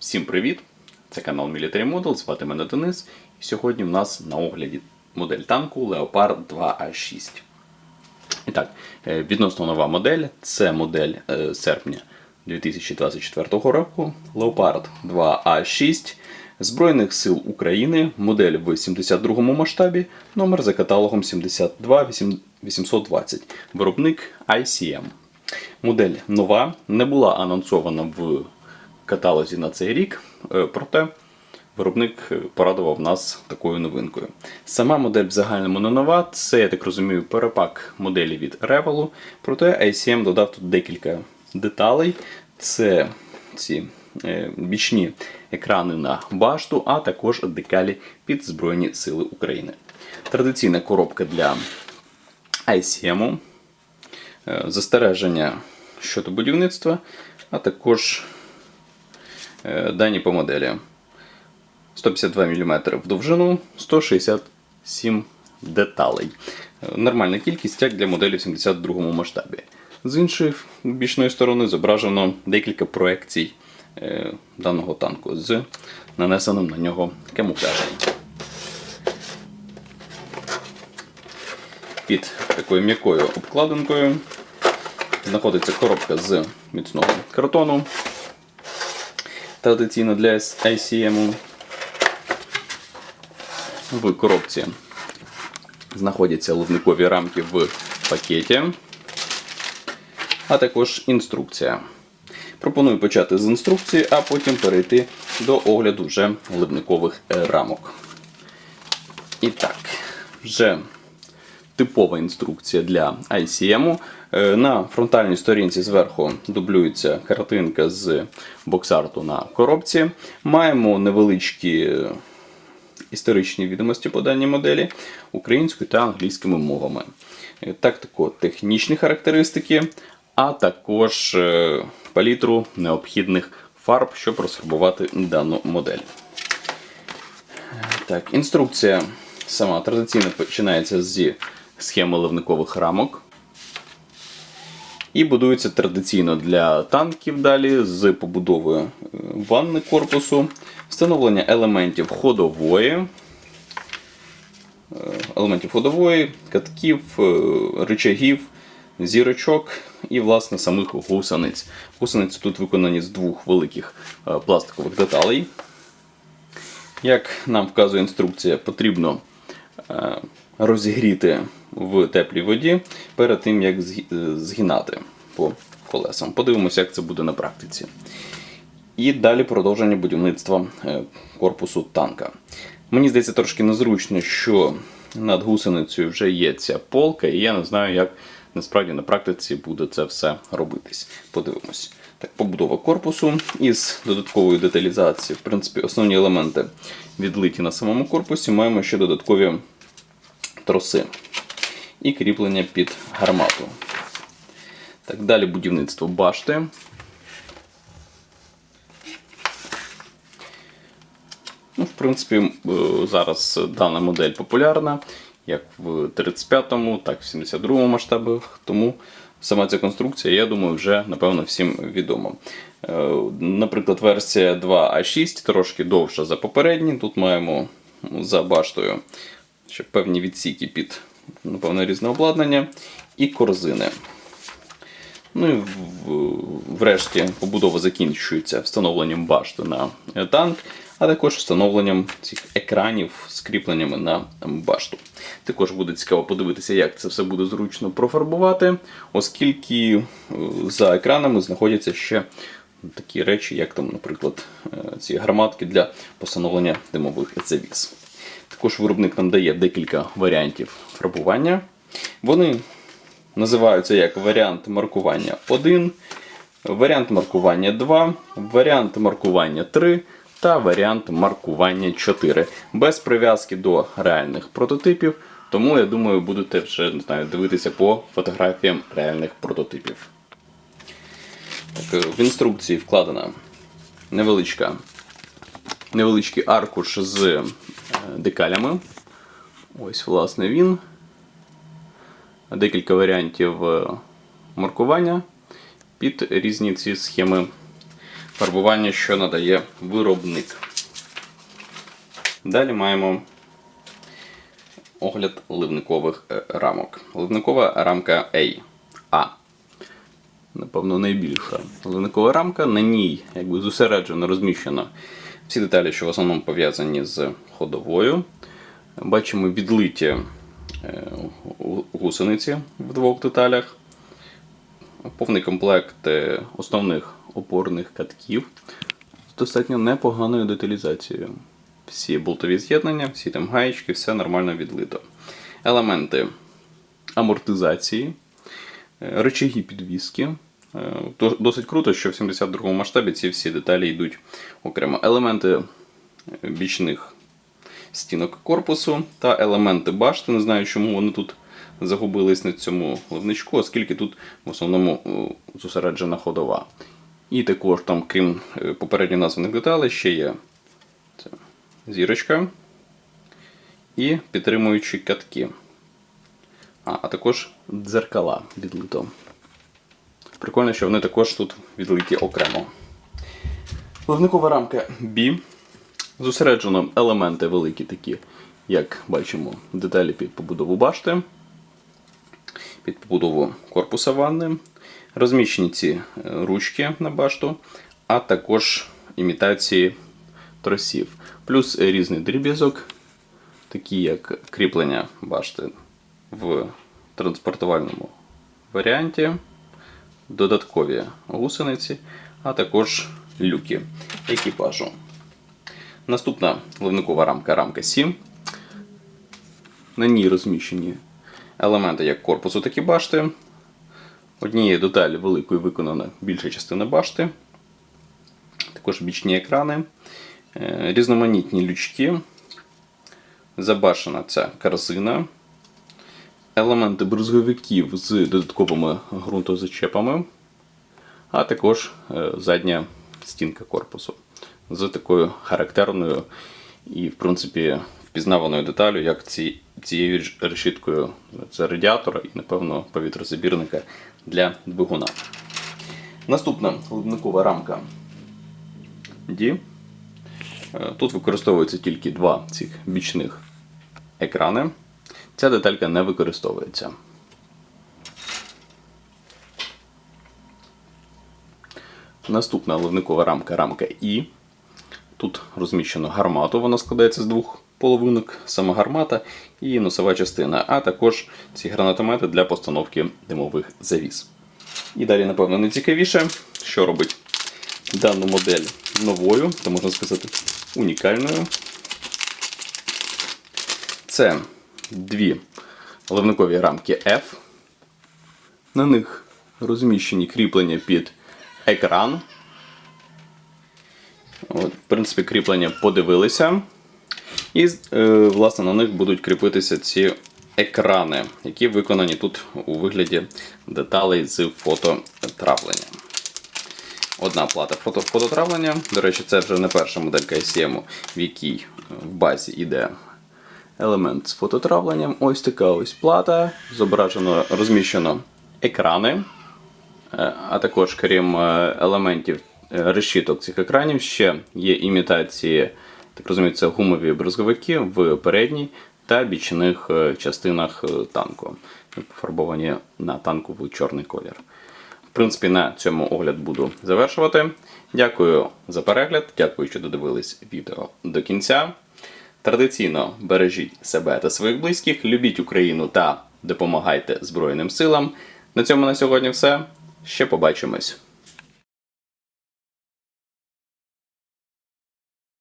Всім привіт! Це канал Military Model, звати мене Денис. І сьогодні в нас на огляді модель танку Leopard 2A6. І так, е, відносно нова модель. Це модель е, серпня 2024 року. Leopard 2A6 Збройних сил України. Модель в 72-му масштабі. Номер за каталогом 72820. Виробник ICM. Модель нова, не була анонсована в каталозі на цей рік, е, проте виробник е, порадував нас такою новинкою. Сама модель в загальному не нова, це, я так розумію, перепак моделі від Revol, проте ICM додав тут декілька деталей. Це ці е, бічні екрани на башту, а також декалі під Збройні Сили України. Традиційна коробка для ICM, застереження щодо будівництва, а також дані по моделі. 152 мм в довжину, 167 деталей. Е, Нормальна кількість, як для моделі в 72 масштабі. З іншої бічної сторони зображено декілька проекцій е, даного танку з нанесеним на нього камуфляжем. Під такою м'якою обкладинкою знаходиться коробка з міцного картону. Традиційно для ICM. В коробці знаходяться ливникові рамки в пакеті, а також інструкція. Пропоную почати з інструкції, а потім перейти до огляду вже ливникових е, рамок. І так, вже типова інструкція для ICM. Е, На фронтальній сторінці зверху дублюється картинка з боксарту на коробці. Маємо невеличкі історичні відомості по даній моделі українською та англійськими мовами. Е, Тактико-технічні характеристики, а також е, палітру необхідних фарб, щоб розфарбувати дану модель. Так, інструкція сама традиційно починається зі схеми ливникових рамок. І будується традиційно для танків далі з побудовою е, ванни корпусу, встановлення елементів ходової, е, елементів ходової, катків, е, рычагів, зірочок і, власне, самих гусениць. Гусениці тут виконані з двох великих пластикових деталей. Як нам вказує інструкція, потрібно розігріти в теплій воді перед тим, як е, згинати по колесам. Подивимося, як це буде на практиці. І далі продовження будівництва е, корпусу танка. Мені здається трошки незручно, що над гусеницею вже є ця полка, і я не знаю, як насправді на практиці буде це все робитись. Подивимось. Так, побудова корпусу із додатковою деталізацією. В принципі, основні елементи відлиті на самому корпусі. Маємо ще додаткові троси і кріплення під гармату. Так, далі будівництво башти. Ну, в принципі, е, зараз дана модель популярна, як в 35-му, так і в 72-му масштабах. Тому сама ця конструкція, я думаю, вже напевно всім відома. Е, Наприклад, версія 2А6 трошки довша за попередні. Тут маємо за баштою ще певні відсіки під напевно, різне обладнання і корзини. Ну і врешті побудова закінчується встановленням башти на е, танк, а також встановленням цих екранів з кріпленнями на башту. Також буде цікаво подивитися, як це все буде зручно профарбувати, оскільки е, за екранами знаходяться ще такі речі, як там, наприклад, е, ці гарматки для постановлення димових завіс. Також виробник нам дає декілька варіантів фарбування. Вони називаються як варіант маркування 1, варіант маркування 2, варіант маркування 3 та варіант маркування 4. Без прив'язки до реальних прототипів. Тому я думаю, будете вже не знаю, дивитися по фотографіям реальних прототипів. Так, е, в інструкції вкладена невеличка, невеличкий аркуш з е, декалями. Ось, власне, він декілька варіантів е, маркування під різні ці схеми фарбування, що надає виробник. Далі маємо огляд ливникових е, рамок. Ливникова рамка A. А. Напевно, найбільша ливникова рамка. На ній якби зосереджено розміщено всі деталі, що в основному пов'язані з ходовою. Бачимо відлиті е, гусениці в двох деталях. Повний комплект е, основних опорних катків з достатньо непоганою деталізацією. Всі болтові з'єднання, всі там гаєчки, все нормально відлито. Елементи амортизації, е, рычаги підвіски. Е, Досить круто, що в 72-му масштабі ці всі деталі йдуть окремо. Елементи е, бічних стінок корпусу та елементи башти. Не знаю, чому вони тут загубились на цьому ливничку, оскільки тут в основному зосереджена ходова. І також там, крім е, попередньо названих деталей, ще є це зірочка і підтримуючі катки. А, а також дзеркала відлито. Прикольно, що вони також тут відлиті окремо. Ливникова рамка B. Зосереджено елементи великі, такі, як бачимо, деталі під побудову башти, під побудову корпуса ванни, розміщені ці е, ручки на башту, а також імітації тросів. Плюс різний дріб'язок, такі як кріплення башти в транспортувальному варіанті, додаткові гусениці, а також люки екіпажу. Наступна ливникова рамка рамка 7. На ній розміщені елементи як корпусу, так і башти. Однією деталі великою виконана більша частина башти. Також бічні екрани, е, різноманітні лючки, забашена ця корзина, елементи брузговиків з додатковими ґрунтозачепами, а також е, задня стінка корпусу з такою характерною і, в принципі, впізнаваною деталю, як ці, цією решіткою це радіатора і, напевно, повітрозабірника для двигуна. Наступна ливникова рамка D. Е, Тут використовується тільки два цих бічних екрани. Ця деталька не використовується. Наступна ливникова рамка рамка І. Тут розміщено гармату, вона складається з двох половинок, сама гармата і носова частина, а також ці гранатомети для постановки димових завіс. І далі, напевно, найцікавіше, що робить дану модель новою, та можна сказати, унікальною. Це дві ливникові рамки F. На них розміщені кріплення під екран. От, в принципі, кріплення подивилися. І, е, власне, на них будуть кріпитися ці екрани, які виконані тут у вигляді деталей з фототравлення. Одна плата фото фототравлення. До речі, це вже не перша моделька ICM, в якій в базі йде елемент з фототравленням. Ось така ось плата. Зображено, розміщено екрани. Е, А також, крім е, елементів е, решіток цих екранів, ще є імітації, так розумію, це гумові бризговики в передній та бічних е, частинах е, танку, пофарбовані на танку в чорний колір. В принципі, на цьому огляд буду завершувати. Дякую за перегляд, дякую, що додивились відео до кінця. Традиційно бережіть себе та своїх близьких, любіть Україну та допомагайте Збройним силам. На цьому на сьогодні все. Ще побачимось.